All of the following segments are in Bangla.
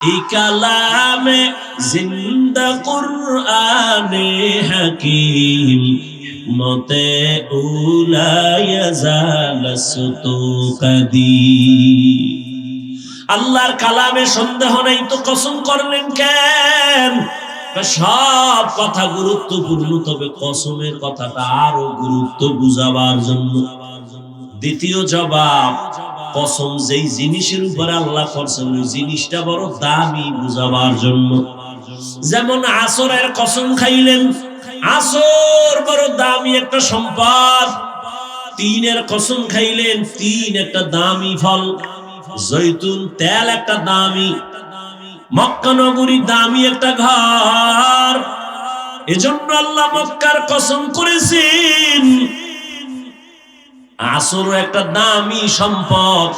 কালামে কুরআনে মতে আল্লাহর কালামে সন্দেহ নাই তো কসম করলেন কেন? সব কথা গুরুত্বপূর্ণ, তবে কসমের কথাটা আরও গুরুত্ব বুঝাবার জন্য। দ্বিতীয় জবাব কসম, যেই জিনিসের উপরে আল্লাহ করছেন ওই জিনিসটা বড় দামি বুঝাবার জন্য। যেমন আসরের কসম খাইলেন, আসর বড় দামি একটা সম্পদ। তিনের কসম খাইলেন, তিন একটা দামি ফল। জৈতুন তেল একটা দামি। মক্কা নগরী দামি একটা ঘর। এজন্য আল্লাহ মক্কার কসম করেছেন আসর একটা দামি সম্পদ।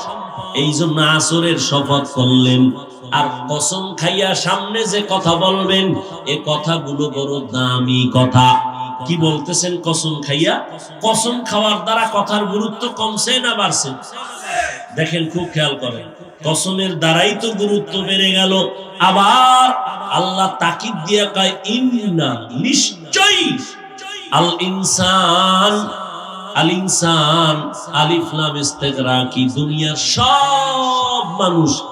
এই জন্য আসরের শপথ করলেন। আর কসম খাইয়া সামনে যে কথা বলবেন, এ কথাগুলো বড় দামি কথা। কি বলতেছেন কসম খাইয়া? কসম খাওয়ার দ্বারা কথার গুরুত্ব কমছে না বাড়ছে? দেখেন খুব খেয়াল করেন, কসমের দ্বারাই তো গুরুত্ব বেড়ে গেল। আবার আল্লাহ তাকিদ দিয়া কয়, ইন্না নিশ্চয়ই আল ইনসান ইস্তেগরাকি দুনিয়ার সব মানুষ।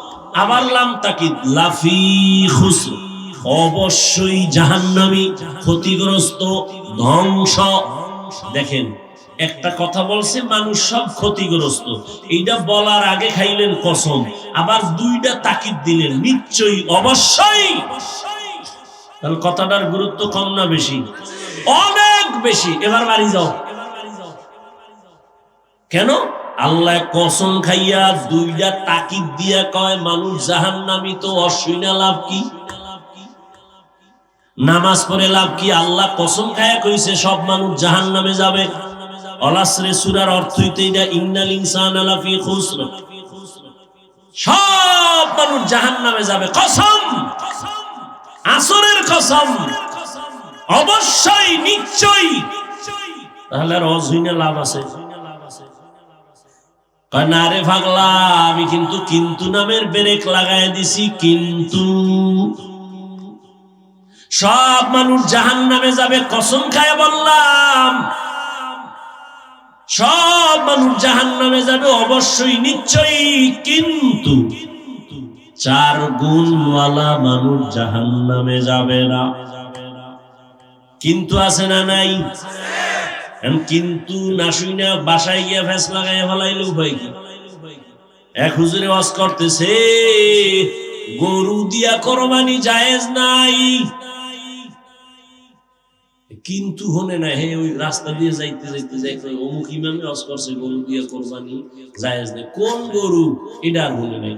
লাম লাফি অবশ্যই জাহান্নামী, ক্ষতিগ্রস্ত, ধ্বংস। দেখেন, একটা কথা বলছে, মানুষ সব ক্ষতিগ্রস্ত। এইটা বলার আগে খাইলেন কসম। আবার দুইটা তাকিদ দিলেন, নিশ্চয়ই, অবশ্যই। তাহলে কথাটার গুরুত্ব কম না বেশি? অনেক বেশি। এবার বাড়ি যাও। কেন? আল্লাহ কসম খাইয়া দুইটা তাকিদ দিয়া কয়, মানুষ জাহান নামি তো অশ্বিনা লাভ কি? নামাজ পড়ে লাভ কি? আল্লাহ কসম খায়া কইছে, সব মানুষ জাহান নামে যাবে। অলাসরে সুরার অর্থ হইতে এটা, ইন্নাল ইনসান আলাফি খুসর। সব মানুষ জাহান নামে যাবে। কসম! আসরের কসম! অবশ্যই, নিশ্চয়ই। তাহলে আর অজহিনে লাভ আছে। না রে পাগলা আমি কিন্তু কিন্তু নামের ব্রেক লাগাই দিছি, কিন্তু সব মানুষ জাহান নামে যাবে, কসম খায় বললাম। সব মানুষ জাহান নামে যাবে, অবশ্যই, নিশ্চয়ই, কিন্তু চার গুণওয়ালা মানুষ জাহান নামে যাবে না। কিন্তু আছে না নাই? কিন্তু না শুই না বাসায় গিয়া ফেস লাগাইয়া ফেলাইলে উপায় কি? এক হুজুরে ওয়াজ করতেছে, গরু দিয়া কোরবানি জায়েজ নাই। কিন্তু হনে না, হে ওই রাস্তা দিয়ে যাইতে যাইতে যাইতে অমুক ইমামে ওয়াজ করছে, গরু দিয়া কোরবানি জায়েজ নেই। কোন গরু? এটা আর হনে নাই।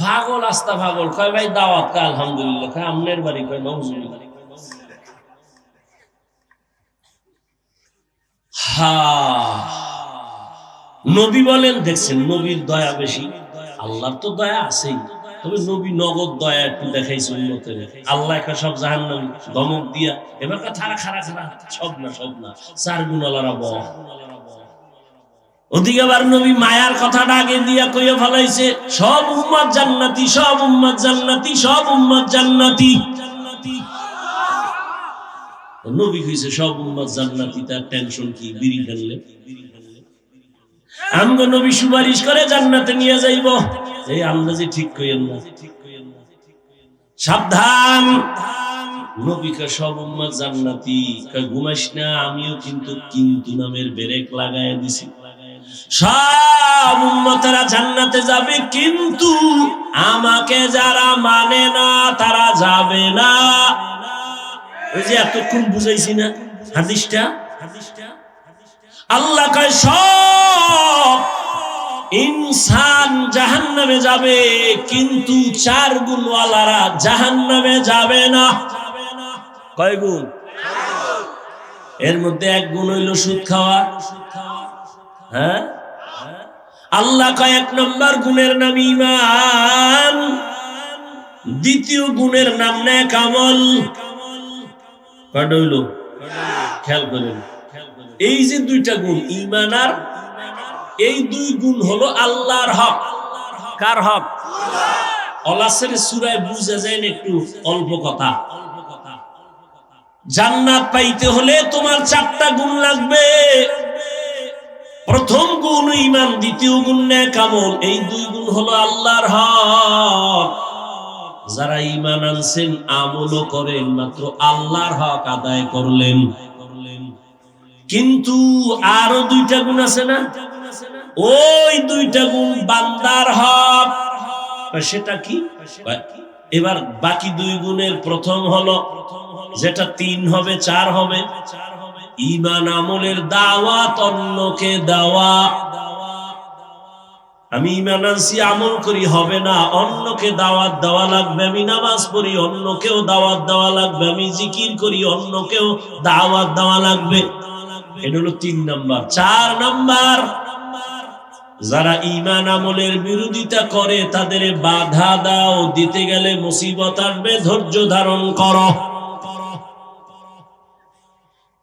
পাগল, আস্তা পাগল। কয়, ভাই, দাওয়াত। কয়, আলহামদুলিল্লাহ। কয়, আমনের বাড়ি। কয় নজরুল্লাহ নবী বলেন, দেখছেন নবীর দয়া বেশি। আল্লাহর তো দয়া আছেই। তবে নবী নগদ দয়া একটু দেখাইছে উন্নতের আল্লাহ একটা সব জাহান নামি ধমক দিয়া, এবার খারা খারা খারা সব না সব না, চার গুণালারা ব ওদিকে আবার নবী মায়ার কথাটা আগে দিয়া কইয়া ফেলাইছে, সব উম্মত জান্নাতি, সব উম্মত জান্নাতি, সব উম্মত জান্নাতি। নবী হইছে সব জান্নাতি, তার টেনশন কি? বিড়ি আমগো নবী সুপারিশ করে জান্নাতে নিয়ে যাইব। এই আন্দাজে ঠিক কইেন না। সাবধান! সব জান্নাতি। না, আমিও কিন্তু কিন্তু নামের ব্রেক লাগায় দিছি। সব উম্মতেরা জান্নাতে যাবে, কিন্তু আমাকে যারা মানে না, তারা যাবে না। এতক্ষণ বুঝাইছি না, হাদিসটা? আল্লাহ কয়, সব ইনসান জাহান নামে যাবে, কিন্তু চার গুণওয়ালারা জাহান নামে যাবে না। কয় গুণ? এর মধ্যে এক গুণ হইল সুদ খাওয়া। হ্যাঁ? আল্লাহ কয়, এক নম্বর গুণের নাম ইমান দ্বিতীয় গুণের নাম নেক আমল। কয়টা হইল খেয়াল করেন। এই যে দুইটা গুণ ইমান আর এই দুই গুণ হলো আল্লাহর হক। কার হক? অলাসের সুরায় বুঝে যায় না একটু অল্প কথা। জান্নাত পাইতে হলে তোমার চারটা গুণ লাগবে। প্রথম গুণ ইমান দ্বিতীয় গুণ ন্যাক এই দুই গুণ হলো আল্লাহর হক। যারা ইমান আনছেন, আমলও করেন, মাত্র আল্লাহর হক আদায় করলেন। কিন্তু আরও দুইটা গুণ আছে না? ওই দুইটা গুণ বান্দার হক। সেটা কি? এবার বাকি দুই গুণের প্রথম হলো, যেটা তিন হবে, চার হবে। ইমান আমলের দাওয়াত অন্যকে দেওয়া। আমি ইমান আনছি, আমল করি, হবে না। অন্যকে দাওয়াত দেওয়া লাগবে, আমি নামাজ পড়ি, অন্যকেও দাওয়াত দেওয়া লাগবে, আমি জিকির করি, অন্যকেও দাওয়াত দেওয়া লাগবে। এটা হলো তিন নাম্বার। চার নাম্বার, যারা ইমান আমলের বিরোধিতা করে, তাদের বাধা দাও, দিতে গেলে মুসিবত আসবে, ধৈর্য ধারণ করো।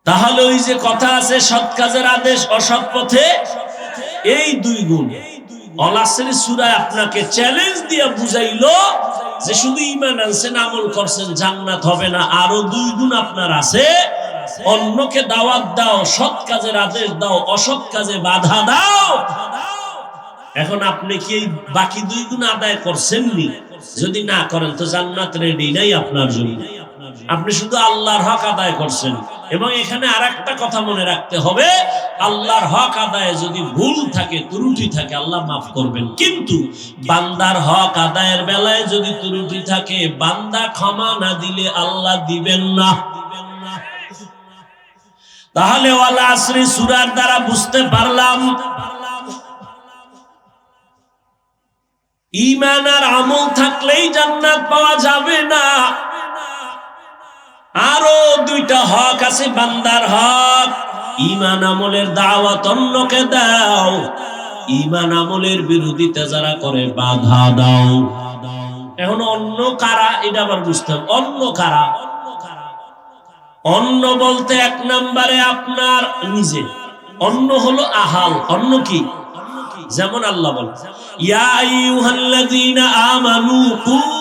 তাহলে ওই যে কথা আছে, সৎ কাজের আদেশ, অসৎ পথে, এই দুই গুণ। অলাসের সুরায় আপনাকে চ্যালেঞ্জ যে শুধু ইমান আনছেন আমল করছেন, জান্নাত হবে না। আরও দুই গুণ আপনার আছে। অন্যকে দাওয়াত দাও, সৎ কাজের আদেশ দাও, অসৎ কাজে বাধা দাও। এখন আপনি কি বাকি দুই গুণ আদায় করছেননি? যদি না করেন তো জান্নাত রেডি নাই আপনার জন্য। আপনি শুধু আল্লাহর হক আদায় করছেন। এবং এখানে আর একটা কথা মনে রাখতে হবে, আল্লাহর হক আদায়ে যদি ভুল থাকে, ত্রুটি থাকে, আল্লাহ মাফ করবেন। কিন্তু বান্দার হক আদায়ের বেলায় যদি ত্রুটি থাকে, বান্দা ক্ষমা না দিলে আল্লাহ দিবেন না। তাহলে ওয়ালা আসরি সুরার দ্বারা বুঝতে পারলাম ইমান আর আমল থাকলেই জান্নাত পাওয়া যাবে না। আরও দুইটা হক আছে, বান্দার হক। ইমান আমলের দাওয়াত অন্যকে দাও। ইমান আমলের বিরোধিতা যারা করে, বাধা দাও। এখন অন্য কারা, এটা আবার বুঝতে হবে। অন্য কারা? অন্য বলতে এক নম্বরে আপনার নিজে। অন্য হলো আহাল। অন্য কি? যেমন আল্লাহ বলে, ইয়া আইয়ুহাল্লাযীনা আমানু কু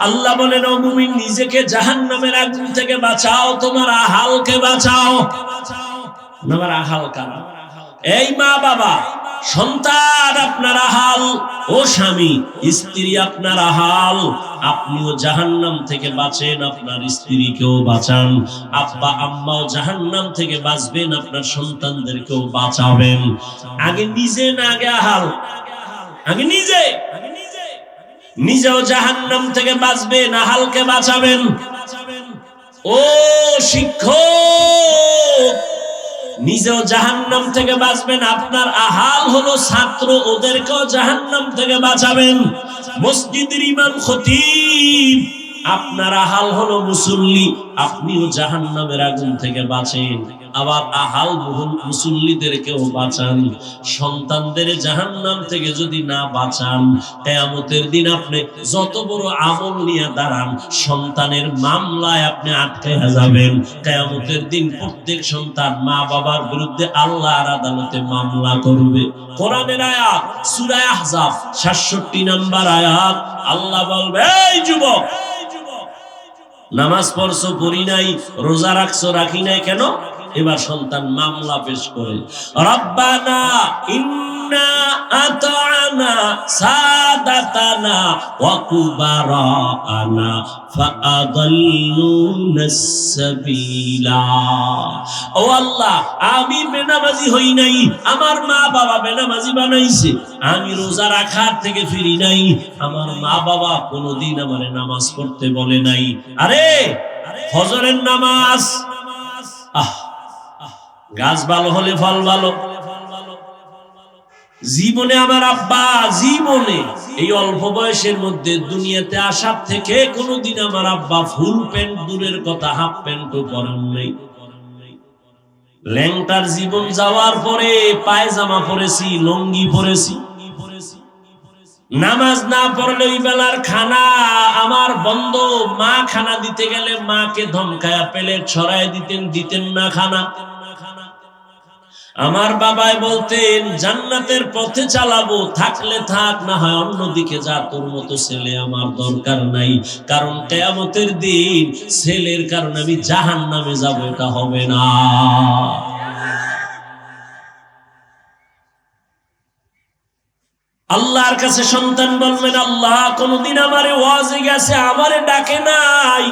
আল্লাহ বলেন, ও মুমিন, নিজেকে জাহান্নামের আগুন থেকে বাঁচাও। তোমার আহালকে বাঁচাও। আমার আহাল কারা? এই মা বাবা, সন্তান আপনার আহাল, ও স্বামী, স্ত্রী আপনার আহাল। আপনিও জাহান্নাম থেকে বাঁচেন, আপনার স্ত্রীকেও বাঁচান। আব্বা, আম্মাও জাহান্নাম থেকে বাঁচবেন, আপনার সন্তানদেরকেও বাঁচাবেন। আগে নিজে না, আগে আহাল। আগে নিজে। নিজেও জাহান্নাম থেকে বাঁচবেন আহালকে বাঁচাবেন। ও শিক্ষক, নিজেও জাহান্নাম থেকে বাঁচবেন আপনার আহাল হলো ছাত্র, ওদেরকেও জাহান্নাম থেকে বাঁচাবেন। মসজিদের ইমাম খতিব আপনার আহাল হলো মুসল্লি, আপনিও জাহান্নামের আগুন থেকে বাঁচেন। আবার আহাল বহুল মুসল্লিদেরকেও বাঁচান। সন্তানদের জাহান্নাম থেকে যদি না বাঁচান, কেয়ামতের দিন আপনি যত বড় আমল নিয়ে দাঁড়ান, সন্তানের মামলায় আপনি আটকে যাবেন। কেয়ামতের দিন প্রত্যেক সন্তান মা বাবার বিরুদ্ধে আল্লাহর আদালতে মামলা করবে। কোরআনের আয়াত, সূরা আহজাব 67 নাম্বার আয়াত, আল্লাহ বলবে, এই যুবক নামাজ পড়ছো পড়ি নাই রোজা রাখছো রাখি নাই কেন? এবার সন্তান মামলা পেশ করে। রব্বানা ইন্না আতানা সাদাতানা ওয়া কুবারানা ফাআদাল্লুনা সাবিলা। ও আল্লাহ, আমি বেনামাজি হই নাই, আমার মা বাবা বেনামাজি বানাইছে, আমি রোজা রাখার থেকে ফিরি নাই, আমার মা বাবা কোনোদিন আমারে নামাজ পড়তে বলে নাই। আরে, ফজরের নামাজ, আহ গাছ ভালো হলে ফল ভালো। জীবনে আমার আব্বা, জীবনে এই অল্প বয়সের মধ্যে দুনিয়াতে আসার থেকে কোনোদিন আমার আব্বা ফুল প্যান্ট, দূরের কথা হাফ প্যান্টও পরেন নাই। ল্যাংটার জীবন যাওয়ার পরে পায়জামা পরেছি, লঙ্গি পরেছি। নামাজ না পড়লে ওই বেলার খানা আমার বন্ধ। মা খানা দিতে গেলে মাকে ধমকায়া প্লেট ছড়াই দিতেন দিতেন না খানা। আমার বাবাই বলতেন, জান্নাতের পথে চালাবো, থাকলে থাক, না হয় অন্যদিকে যা, তোর মতো ছেলে আমার দরকার নাই। কারণ কেয়ামতের দিন ছেলের কারণে আমি জাহান নামে যাব, এটা হবে না। আল্লাহর কাছে সন্তান বলবেন, আল্লাহ কোনদিন আমারে ওয়াজে গেছে, আমারে ডাকে নাই।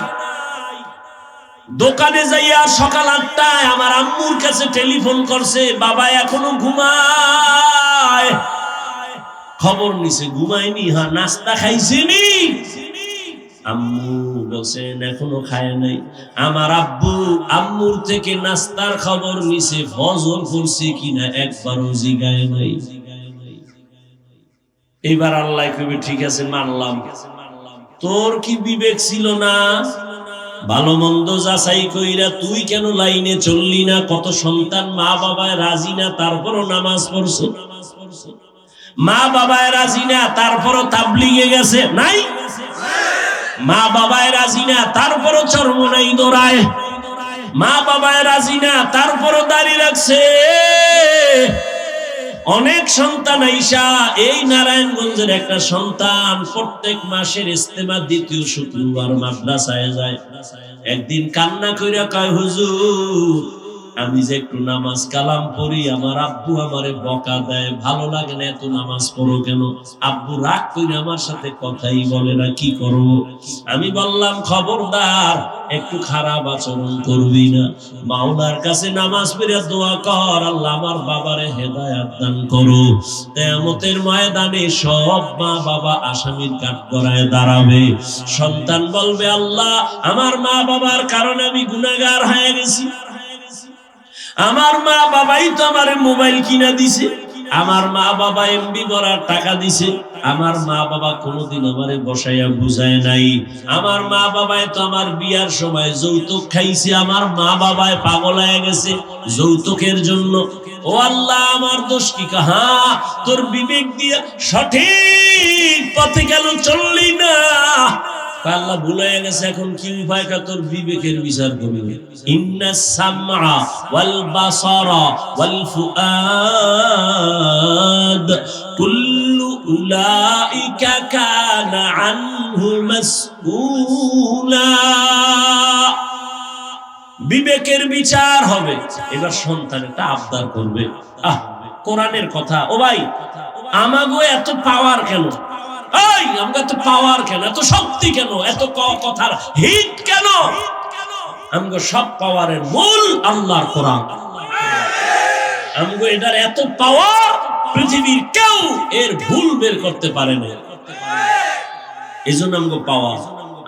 দোকানে যাইয়া সকাল আটটায় আমার আম্মুর কাছে টেলিফোন করছে, বাবা, এখনও ঘুমায়। খবর নিছে, ঘুমায়নি হ্যাঁ নাস্তা খাইছেনি? আম্মু বলছেন এখনও খায় নাই। আমার আব্বু আম্মুর থেকে নাস্তার খবর নিছে, ফজর করছে কিনা একবারও জিগায় নাই। এইবার আল্লাহ কবি ঠিক আছে, মানলাম। তোর কি বিবেক ছিল না? ভালো মন্দ যাচাই কইরা তুই কেন লাইনে চললি না? কত সন্তান মা বাবায় রাজি না, তারপরও নামাজ পড়ছো? মা বাবায় রাজি না, তারপরও তাবলিগে গেছে? নাই? মা বাবায় রাজি না, তারপরও চর্ম নাই দৌড়ায়। মা বাবায় রাজি না, তারপরও দাঁড়িয়ে রাখছে। অনেক সন্তান আইসা এই নারায়ণগঞ্জের একটা সন্তান প্রত্যেক মাসের ইস্তেমা দ্বিতীয় শুক্রবার মাদ্রাসায় যায়। একদিন কান্না কইরা কয়, হুজুর আমি যে একটু নামাজ কালাম পড়ি, আমার আব্বু আমারে বকা দেয়, ভালো লাগে না এত নামাজ পড়ো কেন? আব্বু রাগ কইরা আমার সাথে কথাই বলে না, কি করব? আমি বললাম, খবরদার, একটু খারাপ আচরণ করবি না। মাওলার কাছে নামাজ পড়ে দোয়া কর, আল্লাহ আমার বাবারে হেদায়াত দান করো। তেমতের ময়দানে সব মা বাবা আসামির কাঠ করায় দাঁড়াবে। সন্তান বলবে, আল্লাহ, আমার মা বাবার কারণে আমি গুনাহগার হয়ে গেছি। আমার মা বাবাই তো আমার মোবাইল কিনা দিছে। আমার মা বাবা এমবি ভরার টাকা দিছে। আমার মা বাবা কোনোদিন আমারে বসাইয়া বুঝায় নাই। আমার মা বাবায় তো আমার বিয়ার সময় যৌতুক খাইছে। আমার মা বাবায় পাগল হয়ে গেছে যৌতুকের জন্য। ও আল্লাহ, আমার দোষ কি কাহা? তোর বিবেক দিয়ে সঠিক পথে গেল চললি না। আল্লাহ ভুলে গেছে, এখন কি উপায়? কা তোর বিবেকের বিচার করবে। ইন্না সামআ ওয়াল বাসারা ওয়াল ফুআদ, কুল্লু উলাইকা কানা আনহু মাসউলা। বিবেকের বিচার হবে। এবার সন্তান এটা আবদার করবে। আহ, কোরআনের কথা। ও ভাই, আমাগো এত পাওয়ার কেন? এই, আমাকে এত পাওয়ার কেন? এত শক্তি কেন? এত কথার হিট কেন? আমগো সব পাওয়ারের মূল আল্লাহর কোরআন। আমগো এটার এত পাওয়ার পৃথিবীর কেউ এর ভুল বের করতে পারে না। আমগো পাওয়ার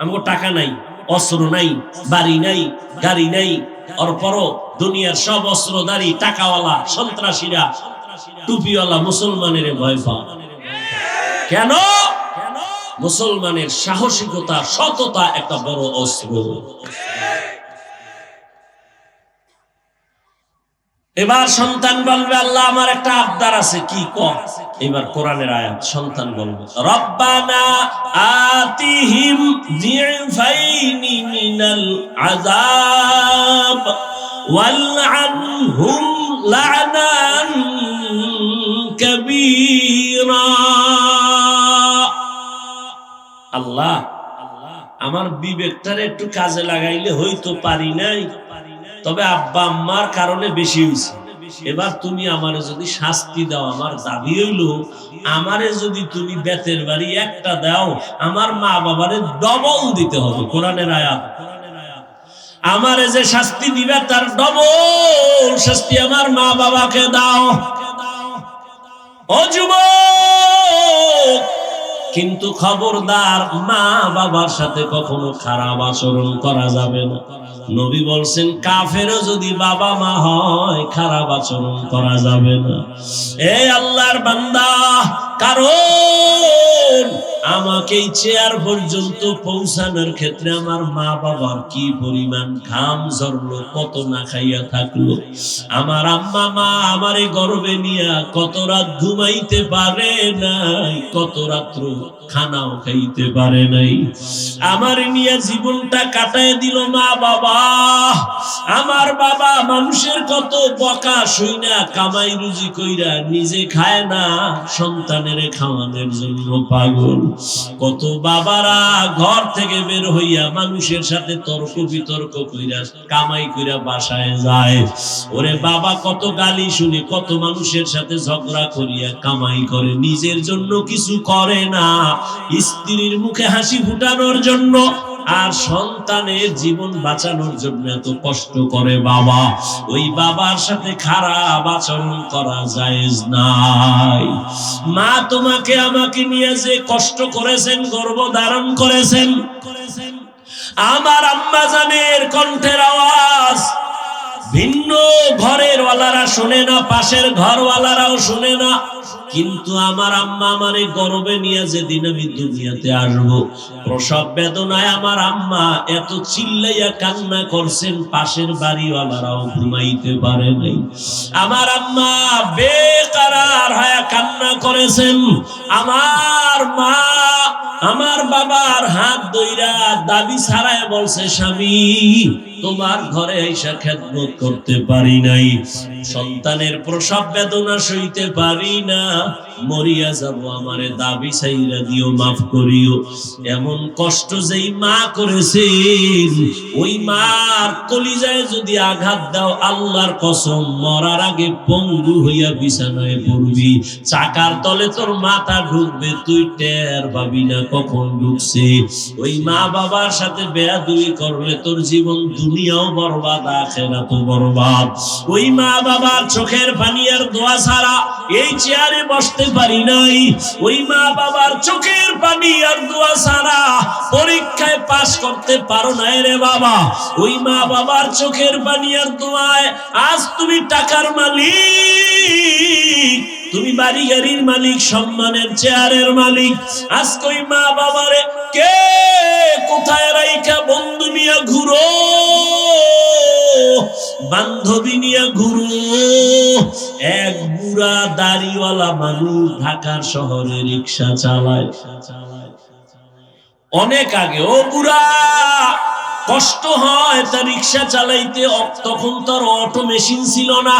আমগো টাকা নাই, অস্ত্র নাই, বাড়ি নাই, গাড়ি নাই দুনিয়ার সব অস্ত্রধারী, টাকাওয়ালা, সন্ত্রাসীরা, টুপিওয়ালা, মুসলমানের ভয় পায়। কেন? মুসলমানের সাহসিকতা, সততা একটা বড় অস্ত্র। এবার সন্তান বলবে, আল্লাহ, আমার একটা আবদার আছে। কি ক এবার কোরআনের আয়াত, সন্তান বলবে, রব্বানা আতিহিম যিফাইনি মিনাল আযাব ওয়ালআনহুম লা'নান কাবীরা। আল্লাহ, আমার বিবেকটারে একটু কাজে লাগাইলে হয়তো পারি নাই। তবে আব্বা আম্মার কারণে বেশি হয়েছে এবার তুমি আমারে যদি শাস্তি দাও, আমার দাবি হইল, আমারে যদি তুমি বেতের বাড়ি একটা দাও, আমার মা বাবারে ডবল দিতে হবে, কোরআনের আয়াত। আমারে যে শাস্তি দিবে, তার ডবল শাস্তি আমার মা বাবাকে দাও। ও যুবক কিন্তু খবরদার মা বাবার সাথে কখনো খারাপ আচরণ করা যাবে না। নবী বলছেন, কাফেরও যদি বাবা মা হয়, খারাপ আচরণ করা যাবে না। এ আল্লাহর বান্দা, কারণ আমাকে চেয়ার পর্যন্ত পৌঁছানোর ক্ষেত্রে আমার মা বাবার কি পরিমাণ ঘাম ঝরলো, কত না খাইয়া থাকল। আমার আম্মা মা আমারে গর্বে নিয়া কত রাত ঘুমাইতে পারে নাই, কত রাত্র খানাও খাইতে পারে নাই। আমার নিয়ে জীবনটা কাটায় দিল মা বাবা। আমার বাবা মানুষের কত বকা শুই না কামাই রুজি কইরা নিজে খায় না, সন্তানের খাওয়ানোর জন্য পাগল। কত বাবারা ঘর থেকে বের হইয়া মানুষের সাথে তর্ক বিতর্ক কইরা, কামাই কইরা বাসায় যায়। ওরে বাবা, কত গালি শুনে, কত মানুষের সাথে ঝগড়া করিয়া কামাই করে, নিজের জন্য কিছু করে না। স্ত্রীর মুখে হাসি ফুটানোর জন্য আর সন্তানের জীবন বাঁচানোর জন্য এত কষ্ট করে বাবা। ওই বাবার সাথে খারাপ আচরণ করা জায়েজ নাই। মা তোমাকে আমাকে নিয়ে যে কষ্ট করেছেন, গর্ব ধারণ করেছেন, আমার আম্মা জানের কণ্ঠের আওয়াজ ভিন্ন ঘরের ওয়ালারা শুনে না, পাশের ঘরওয়ালারাও শুনে না। কিন্তু আমার আম্মা আমারে গর্বে নিয়ে যেদিন আমি দুনিয়াতে আসব, প্রসব বেদনায় আমার আম্মা এত চিল্লাইয়া কান্না করছেন, পাশের বাড়িওয়ালারাও ঘুমাইতে পারে নাই। আমার আম্মা বেকারার হয়ে কান্না করেছেন, আমার মা আমার বাবার হাত দইরা দাবি ছাড়ায় বলছে, স্বামী, তোমার ঘরে এসা খেদমত করতে পারি নাই, সন্তানের প্রসব বেদনা সইতে পারি না। মরিয়া যাব দাবি চাইরা দিও, মাফ করিও। এমন কষ্ট যেই মা ওই মার কলিজায় যদি আঘাত দাও, আল্লাহর কসম, মরার আগে পঙ্গু হইয়া বিছানায় পড়বি। চাকার তলে তোর মাথা ঢুকবে, তুই টের পাবি না কখন ঢুকছে। ওই মা বাবার সাথে বেয়াদুই করলে তোর জীবন দুনিয়াও বরবাদ আখেরা তো বরবাদ। ওই মা বাবার চোখের পানি আর দোয়া ছাড়া এই চেয়ারে বসতে পারি নাই। ওই মা বাবার চোখের পানি আর দোয়া ছাড়া পরীক্ষায় পাশ করতে পারো না রে বাবা। ওই মা বাবার চোখের পানি আর দোয়ায় আজ তুমি টাকার মালিক। তুমি বাড়ি গাড়ির মালিক, সম্মানের চেয়ারের মালিক। আজকে ওই মা বাবারে কে বান্ধবী নিয়ে ঘুরো। এক বুড়া দাড়িওয়ালা মানুষ ঢাকার শহরে রিক্সা চালায়। অনেক আগে, ও বুড়া, কষ্ট হয় তা রিক্সা চালাইতে তখন তো আর অটো মেশিন ছিল না।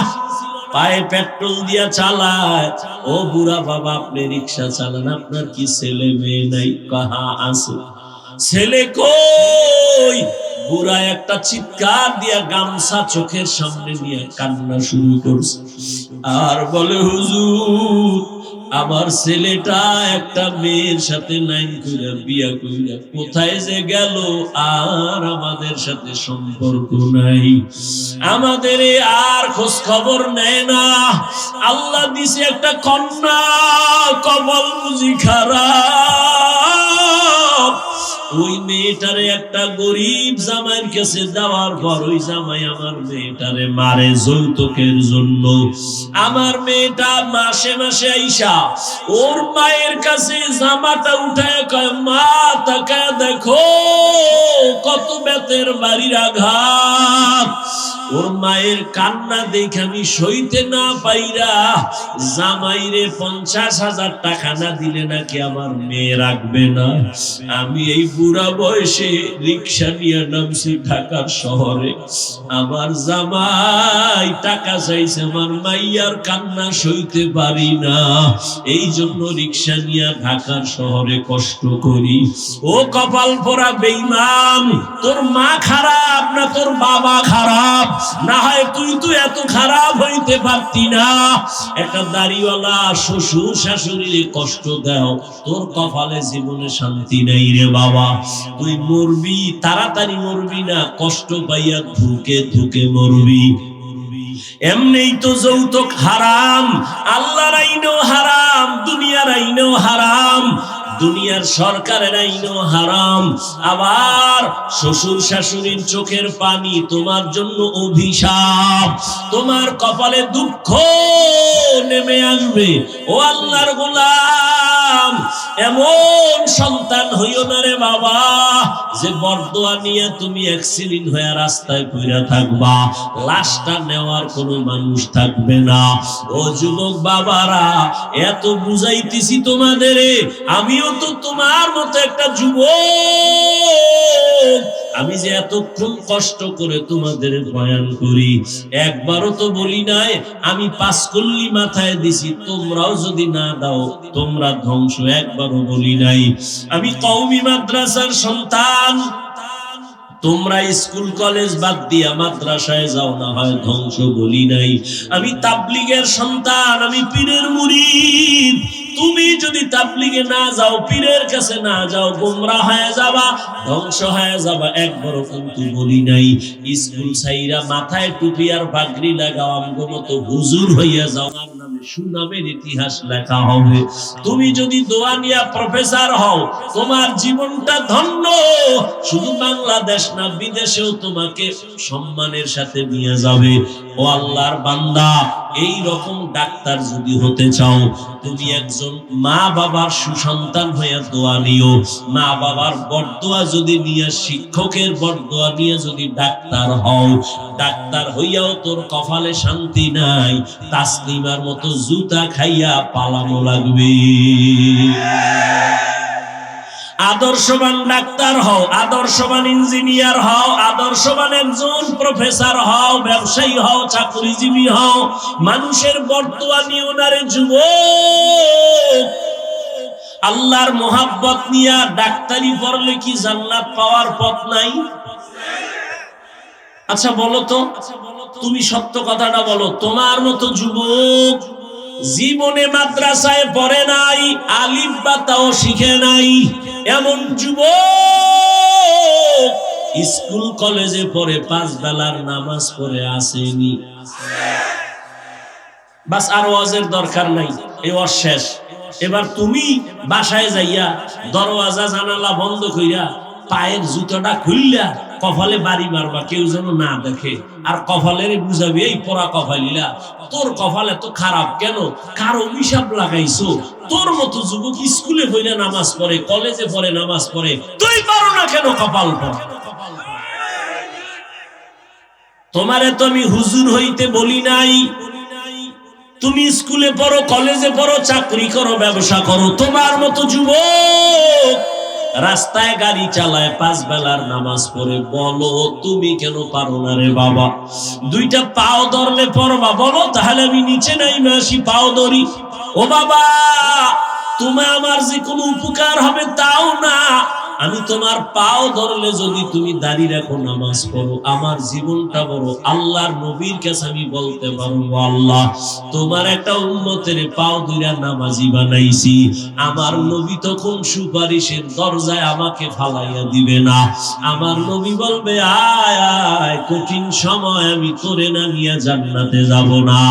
পায়ে পেট্রোল দিয়া চালায়। ও বুড়া, বাবা, আপনি রিক্সা চালান, আপনার কি ছেলে মেয়ে নাই? কাহা, আছে। ছেলে কই? বুড়া একটা চিৎকার দিয়া গামছা চোখের সামনে নিয়ে কান্না শুরু করছে। আর বলে, হুজুর, আমার ছেলেটা একটা মেয়ের সাথে লাইন কইরা বিয়া কইরা কোথায় যে গেল আর আমাদের সাথে সম্পর্ক নাই। আমাদের আর খোঁজ খবর নেয় না। আল্লাহ দিছে একটা কন্যা কবল বুঝি খারাপ। ওই মেয়েটারে একটা গরিব জামাইয়ের কাছে দেওয়ার পর ওই জামাই আমার মেয়েটারে মারে যৌতুকের জন্য। আমার মেয়েটা মাসে মাসে আইসা ওর মায়ের কাছে জামাটা উঠায় কয়, মা তাকে দেখো কত বেতের বাড়ির আঘাত। ওর মায়ের কান্না দেখে আমি সইতে না পাইরা জামাইরে পঞ্চাশ হাজার টাকা না দিলে নাকি আমার মেয়ে রাখবে না। আমি এই বুড়া বয়সে রিক্সা নিয়ে নামছি ঢাকার শহরে। আমার জামাই টাকা চাইছে, আমার মাইয়ার কান্না সইতে পারি না। এই জন্য রিক্সা নিয়ে ঢাকার শহরে কষ্ট করি। ও কপাল পরা বেইমান তোর মা খারাপ না তোর বাবা খারাপ? না হয় তুই তো এত খারাপ হইতে পারতি না। একটা দাড়িওয়ালা শ্বশুর শাশুড়ির কষ্ট দাও। তোর কপালে জীবনে শান্তি নেই রে বাবা। তুই মরবি, তাড়াতাড়ি মরবি না, কষ্ট পাইয়া ধুকে ধুকে মরবি। এমনিই তো যৌতুক হারাম। আল্লাহর আইনেও হারাম, দুনিয়ার আইনেও হারাম। দুনিয়ার সরকারের আইনও হারাম। আবার শ্বশুর শাশুড়ির চোখের পানি তোমার জন্য অভিশাপ। তোমার কপালে দুঃখ নেমে আসবে। ও আল্লাহর গোলাম! এমন সন্তান হইও না রে বাবা, যে বরদোয়া নিয়ে তুমি অ্যাক্সিডেন্ট হয়ে রাস্তায় পড়ে থাকবা। লাশটা নেওয়ার কোনো মানুষ থাকবে না। ও যুবক বাবারা, এত বুঝাইতেছি তোমাদের আমিও তো তোমার মতো একটা যুবক। আমি যে এতক্ষণ কষ্ট করে তোমাদের বয়ান করি, একবারও তো বলি নাই, আমি পাঁচকল্লি মাথায় দিছি, তোমরাও যদি না দাও, তোমরা ধ্বংস, একবারও বলি নাই। আমি কৌমি মাদ্রাসার সন্তান, তোমরা স্কুল কলেজ বাদ দিয়া মাদ্রাসায় যাও, না হয় ধ্বংস বলি নাই। আমি তাবলিগের সন্তান, আমি পীরের মুরিদ তুমি যদি তাবলিগে না যাও, পীরের কাছে না যাও, গোমরা হয়ে যাবা, ধ্বংস হয়ে যাবা। একবারও কিন্তু বলি নাই, স্কুল সাইরা মাথায় টুপি আর পাগড়ি লাগাও, আমগো মতো হুজুর হইয়া যাও। আমার নামে সুনামের ইতিহাস লেখা হবে। তুমি যদি দোয়ানিয়া প্রফেসর হও, তোমার জীবনটা ধন্য। শুধু বাংলাদেশ না, বিদেশেও তোমাকে সম্মানের সাথে নিয়ে যাবে। ও আল্লাহর বান্দা, এই রকম ডাক্তার যদি হতে চাও, তুমি একজন মা বাবার সুসন্তান হয়ে দোয়া নিও। মা বাবার বরদোয়া যদি নিয়ে, শিক্ষকের বরদোয়া নিয়ে যদি ডাক্তার হও, ডাক্তার হইয়াও তোর কপালে শান্তি নাই, তাসলিমার মতো জুতা খাইয়া পালানো লাগবে। আদর্শবান ডাক্তার হও, আদর্শবান ইঞ্জিনিয়ার হও, আদর্শবান একজন প্রফেসর হও, ব্যবসায়ী হও, চাকরিজীবী হও, মানুষের বর্তমান নিয়নারে যুব আল্লাহর মোহাব্বত নিয়া ডাক্তারি পড়লে কি জান্নাত পাওয়ার পথ নাই? আচ্ছা বলো তো, তুমি সত্য কথাটা বলো, তোমার মতো যুবক জীবনে মাদ্রাসায় পড়ে নাই আলিফ বা তাও শিখে নাই। এমন যুবক স্কুল, কলেজে পড়ে পাঁচ বেলার নামাজ পড়ে আসেনি। বাস আর ওয়াজের দরকার নাই, এই ওয়াজ শেষ। এবার তুমি বাসায় যাইয়া দরওয়াজা, জানালা বন্ধ কইরা পায়ের জুতোটা খুললা, কপালে বাড়ি মারবা, কেউ যেন না দেখে। আর কপালের বুঝাবি, এই পরা কপালিলা তোর কপাল এত খারাপ কেন? কার অভিশাপ লাগাইছো? তোর মতো যুবক স্কুলে পড়ে নামাজ পড়ে, কলেজে পড়ে, নামাজ পড়ে, তুই পারো না কেন কপাল পর তোমারে তো আমি হুজুর হইতে বলি নাই। তুমি স্কুলে পড়ো, কলেজে পড়ো, চাকরি করো, ব্যবসা করো, তোমার মতো যুবক রাস্তায় গাড়ি চালায়, পাঁচ বেলার নামাজ পড়ে। বলো, তুমি কেন পারো না রে বাবা? দুইটা পাও ধরলে পড়বা বলো, তাহলে আমি নিচে নাই আসি পাও ধরি। ও বাবা তুমি আমার যে কোনো উপকার হবে তাও না। আমি তোমার পাও ধরলে যদি তুমি দাঁড়িয়ে রাখো, নামাজ পড়ো। আমার জীবনটা বড়। আল্লাহর নবীর কাছে আমি বলতে পারব, আল্লাহ, তোমার একটা উন্মতের পাও দুইরা নামাজি বানাইছি। আমার নবী তখন সুপারিশের দরজায় আমাকে ফালাইয়া দিবে না। আমার নবী বলবে, আয় আয়, কঠিন সময় আমি তোরে না নিয়ে জান্নাতে যাব না।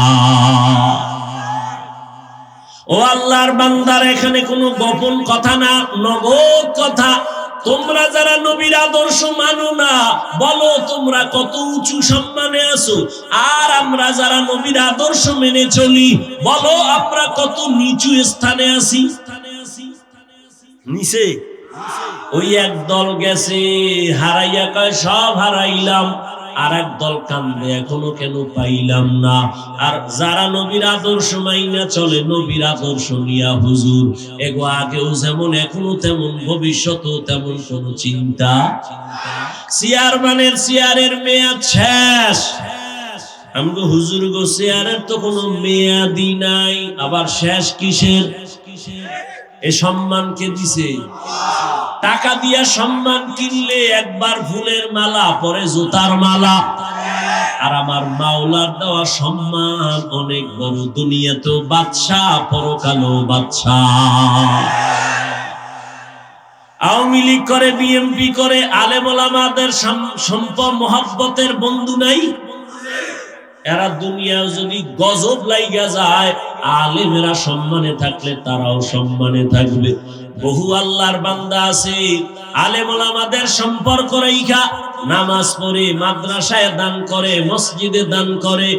ও আল্লাহর বান্দার, এখানে কোনো গোপন কথা না, নগদ কথা। তোমরা যারা নবীর আদর্শ মানো না, বলো তোমরা কত উঁচু সম্মানে আছো? আর আমরা যারা নবীর আদর্শ মেনে চলি, বলো আমরা কত নিচু স্থানে আছি? নিচে? ওই এক দল গেছে, হারাইয়া কয়, সব হারাইলাম। আর এক দল কান্দে এখনও কেন পাইলাম না? আর যারা নবীর আদর্শ মাইনা চলে, নবীর আদর্শ নিয়া হুজুর, এগো আগেও যেমন, এখনও তেমন, ভবিষ্যতেও তেমন কোন চিন্তা চেয়ারম্যানের চেয়ারের মেয়াদ শেষ। আমি হুজুর গো, চেয়ারের তো কোনো মেয়াদি নাই, আবার শেষ কিসের? এ সম্মান কে দিছে। টাকা দিয়া সম্মান কিনলে একবার ফুলের মালা, পরে জুতার মালা। আর আমার মাওলার দেওয়া সম্মান অনেক বড়। দুনিয়াতেও বাদশা পরকালো বাদশা আওয়ামী লীগ করে, বিএমপি করে আলেমোলামাদের সম্পদ মহাব্বতের বন্ধু নাই। এরা দুনিয়া যদি গজব লাইগা যায়, আলেমেরা সম্মানে থাকলে তারাও সম্মানে থাকবে। বহু আল্লাহর বান্দা আছে। আলেমুল আমাদের সম্পর্ক রেখা নামাজ পড়ে, মাদ্রাসায় দান করে, মসজিদে দান করে।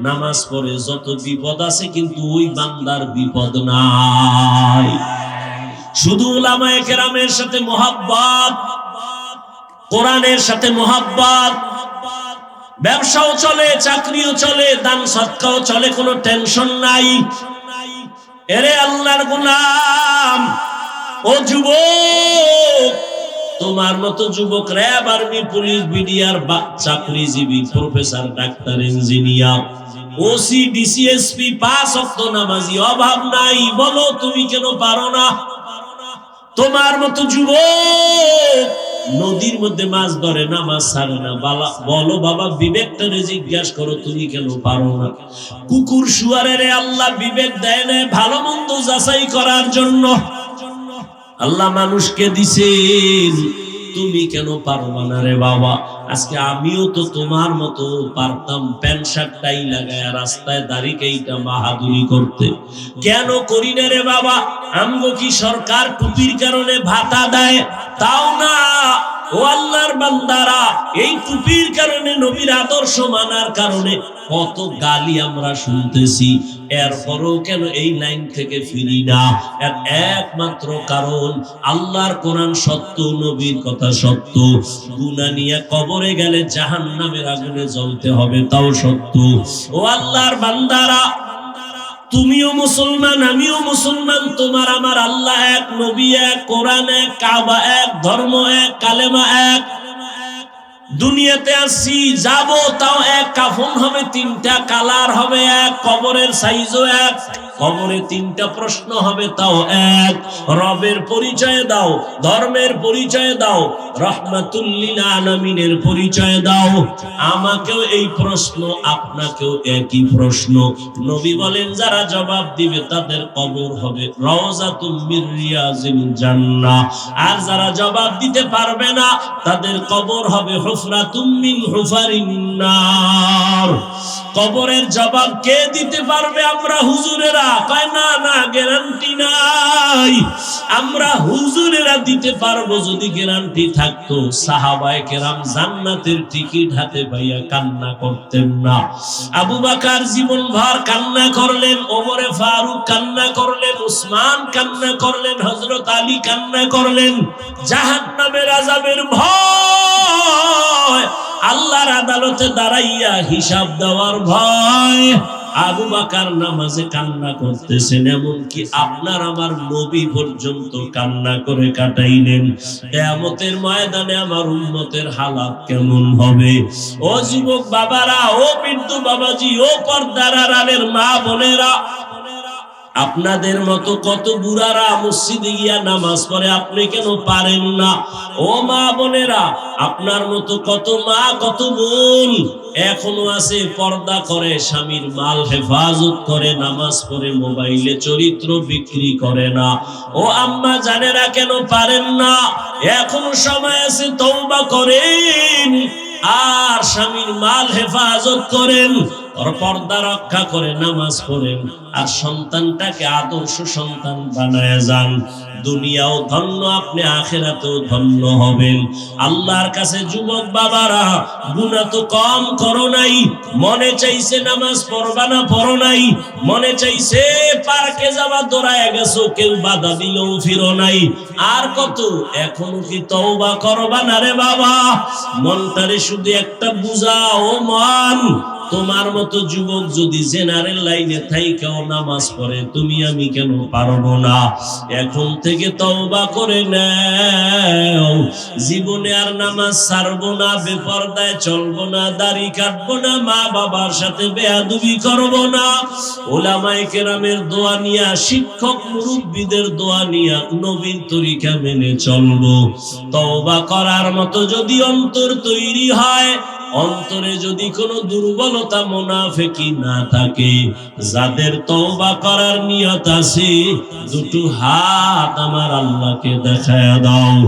নামাজ পড়ে, যত বিপদ আছে কিন্তু ওই বান্দার বিপদ নাই। শুধু উলামায়ে কেরামের সাথে মোহাব্বত, কোরআনের সাথে মোহাব্বত। ব্যবসাও চলে, চাকরিও চলে, দান সৎকাও চলে, কোনো টেনশন নাই। এরে আল্লাহর গোলাম ও যুবক, তোমার মতো যুবক র্যাব আর্মি পুলিশ বিডিআর বা চাকরিজীবী professor, doctor, engineer OC DC SP পাঁচ অক্ত নামাজি, অভাব নাই। বলো, তুমি কেন পারো না? তোমার মতো যুবক, নদীর মধ্যে মাছ ধরে না, মাছ ছাড়ে না। বালা বাবা, বিবেকটারে জিজ্ঞাসা করো, তুমি কেন পারো না? কুকুর শুয়ারের আল্লাহ বিবেক দেয় না ভালো মন্দ যাচাই করার জন্য। আল্লাহ মানুষকে দিছেন, তুমি কেন পারবা না রে বাবা? আজকে আমিও তো তোমার মতো পারতাম প্যান্ট শার্টটাই লাগায় রাস্তায় দাঁড়িয়ে এইটা বাহাদুরি করতে। কেন করি না রে বাবা? আমগো কি সরকার টুপির কারণে ভাতা দেয়? তাও না। ও আল্লাহর বান্দারা, এই টুপির কারণে নবীর আদর্শ মানার কারণে কত গালি আমরা শুনতেছি। এরপরও কেন এই লাইন থেকে ফিরি না? এর একমাত্র কারণ, আল্লাহর কোরআন সত্য, নবীর কথা সত্য। গুনা নিয়ে কবরে গেলে জাহান নামের আগুনে জ্বলতে হবে, তাও সত্য। ও আল্লাহর বান্দারা, তুমিও মুসলমান, আমিও মুসলমান, তোমার আমার আল্লাহ এক, নবী এক, কোরআন এক, কাবা এক, ধর্ম এক, কালেমা এক। দুনিয়াতে আসছি যাব তাও এক কাফন হবে তিনটা কালার হবে এক কবরের সাইজও এক। কবরে তিনটা প্রশ্ন হবে, তাও এক। রবের পরিচয় দাও, ধর্মের পরিচয় দাও রহমাতুল্লিল আলামিনের পরিচয় দাও। আমাকেও এই প্রশ্ন, আপনাকেও একই প্রশ্ন। নবী বলেন, যারা জবাব দিবে তাদের কবর হবে জান্নাহ। আর যারা জবাব দিতে পারবে না, তাদের কবর হবে হুফরাতুম মিন হুফারিন নার। কবরের জবাব কে দিতে পারবে আমরা হুজুরেরা? জীবন ভর কান্না করলেন, ওমরে ফারুক কান্না করলেন উসমান কান্না করলেন, হযরত আলী কান্না করলেন। জাহান্নামের আযাবের ভয়, আল্লাহর আদালতে দাঁড়াইয়া হিসাব দেওয়ার ভয়। আবু বাকার নামাজে কান্না করতেছেন, এমনকি আপনার আমার নবী পর্যন্ত কান্না করে কাটাইলেন। কেয়ামতের ময়দানে আমার উন্নতের হালাত কেমন হবে? ও যুবক বাবারা, ও বৃদ্ধ বাবাজি, ও পর্দার আড়ালের মা বোনেরা আপনাদের মতো কত বুড়ারা মসজিদে গিয়া নামাজ পড়ে, আপনি কেন পারেন না? ও মা বোনেরা, আপনার মতো কত মা, কত বোন এখনও আছে, পর্দা করে, স্বামীর মাল হেফাজত করে, নামাজ পড়ে, মোবাইলে চরিত্র বিক্রি করে না। ও আম্মা জানেরা কেন পারেন না? এখনও সময় আছে, তওবা করেন, আর স্বামীর মাল হেফাজত করেন। ওর পর্দা রক্ষা করে নামাজ পড়েন, আর সন্তানটাকে আদর্শ সন্তান বানায় যান। দুনিয়াও ধন্য, আপনি আখেরাতেও ধন্য হবেন। আল্লাহর কাছে যুবক বাবারা গুণা তো কম করো নাই, মনে চাইছে নামাজ পড়বা না পড়ো নাই, মনে চাইছে পার্কে যাওয়া দৌড়ায় গেছো, কেউ বাধা দিলেও ফিরো নাই। আর কত, এখনও কি তওবা করবা না রে বাবা? মনটারে শুধু একটা বুঝাও, মন। তোমার মতো যুবক যদি জেনারেল লাইনে থাইকাও নামাজ পড়ে, তুমি আমি কেন পারব না? এখন থেকে তওবা করে নাও। জীবনে আর নামাজ ছাড়বো না, বেপরদায় চলবো না, দাড়ি কাটবো না মা বাবার সাথে বেয়াদুবি করব না। ওলামায়ে কেরামের দোয়া নিয়া, শিক্ষক মুরব্বীদের দোয়া নিয়া, নবীর তরিকা মেনে চলবো। তওবা করার মতো যদি অন্তর তৈরি হয় অন্তরে যদি কোনো দুর্বলতা মোনাফেকি না থাকে, যাদের তওবা করার নিয়ত আছে, দুটো হাত আমার আল্লাহকে দেখায় দাও।